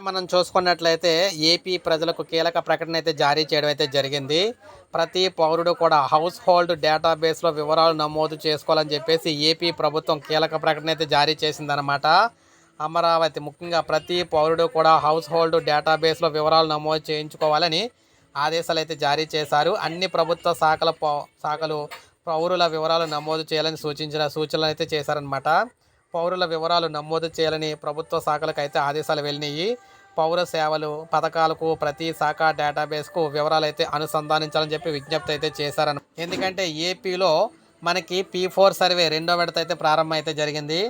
మనం చూసుకున్నట్లయితే ఏపీ ప్రజలకు కీలక ప్రకటన అయితే జారీ చేయడం అయితే జరిగింది. ప్రతి పౌరుడు కూడా హౌస్ హోల్డ్ డేటాబేస్లో వివరాలు నమోదు చేసుకోవాలని చెప్పేసి ఏపీ ప్రభుత్వం కీలక ప్రకటన అయితే జారీ చేసిందనమాట అమరావతి ముఖ్యంగా ప్రతి పౌరుడు కూడా హౌస్ హోల్డ్ డేటాబేస్లో వివరాలు నమోదు చేయించుకోవాలని ఆదేశాలు అయితే జారీ చేశారు. అన్ని ప్రభుత్వ శాఖల పౌ- శాఖలు పౌరుల వివరాలు నమోదు చేయాలని సూచించిన సూచనలు అయితే చేశారనమాట పౌరుల వివరాలు నమోదు చేయాలని ప్రభుత్వ శాఖలకు అయితే ఆదేశాలు వెళ్ళినాయి. పౌర సేవలు పథకాలకు ప్రతి శాఖ డేటాబేస్కు వివరాలు అయితే అనుసంధానించాలని చెప్పి విజ్ఞప్తి అయితే చేశారని ఎందుకంటే ఏపీలో మనకి పీ ఫోర్ సర్వే రెండో విడత అయితే ప్రారంభం అయితే జరిగింది.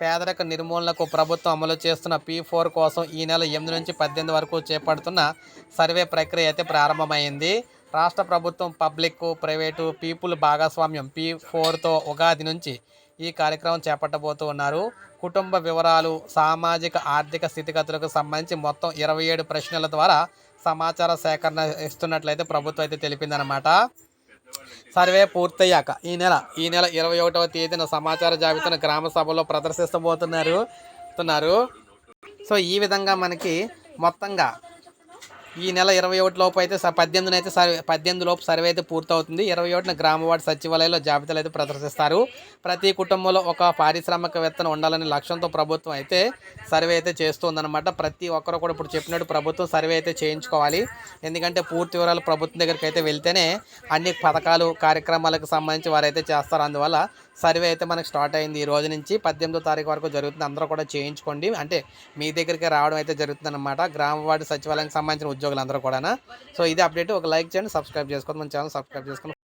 పేదరిక నిర్మూలనకు ప్రభుత్వం అమలు చేస్తున్న పీ ఫోర్ కోసం ఈ నెల ఎనిమిది నుంచి పద్దెనిమిది వరకు చేపడుతున్న సర్వే ప్రక్రియ అయితే ప్రారంభమైంది. రాష్ట్ర ప్రభుత్వం పబ్లిక్ ప్రైవేటు పీపుల్ భాగస్వామ్యం పీ ఫోర్తో ఉగాది నుంచి ఈ కార్యక్రమం చేపట్టబోతూ ఉన్నారు. కుటుంబ వివరాలు సామాజిక ఆర్థిక స్థితిగతులకు సంబంధించి మొత్తం ఇరవై ఏడు ప్రశ్నల ద్వారా సమాచార సేకరణ ఇస్తున్నట్లయితే ప్రభుత్వం అయితే తెలిపిందనమాట సర్వే పూర్తయ్యాక ఈ నెల ఈ నెల ఇరవై ఒకటవ తేదీన సమాచార జాబితాను గ్రామ సభలో ప్రదర్శిస్తబోతున్నారు తున్నారు. సో ఈ విధంగా మనకి మొత్తంగా ఈ నెల ఇరవై ఒకటి లోపు అయితే స- పద్దెనిమిదిన అయితే సర్వే పద్దెనిమిది లోపు సర్వే అయితే పూర్తవుతుంది. ఇరవై ఒకటిన గ్రామ వార్డు సచివాలయంలో జాబితాలు అయితే ప్రదర్శిస్తారు. ప్రతి కుటుంబంలో ఒక పారిశ్రామికవేత్తను ఉండాలనే లక్ష్యంతో ప్రభుత్వం అయితే సర్వే అయితే చేస్తుందన్నమాట. ప్రతి ఒక్కరు కూడా ఇప్పుడు చెప్పినట్టు ప్రభుత్వం సర్వే అయితే చేయించుకోవాలి. ఎందుకంటే పూర్తి వివరాలు ప్రభుత్వం దగ్గరికి అయితే వెళ్తేనే అన్ని పథకాలు కార్యక్రమాలకు సంబంధించి వారైతే చేస్తారు. అందువల్ల సర్వే అయితే మనకు స్టార్ట్ అయింది ఈ రోజు నుంచి. పద్దెనిమిదో తారీఖు వరకు జరుగుతుంది. అందరూ కూడా చేయించుకోండి. అంటే మీ దగ్గరికి రావడం అయితే జరుగుతుంది అన్నమాట గ్రామ వార్డు సచివాలయానికి సంబంధించిన ఉద్యోగులందరూ కూడా సో ఇది అప్డేట్. ఒక లైక్ చేయండి సబ్స్క్రైబ్ చేసుకోండి. మన ఛానల్ సబ్స్క్రైబ్ చేసుకోండి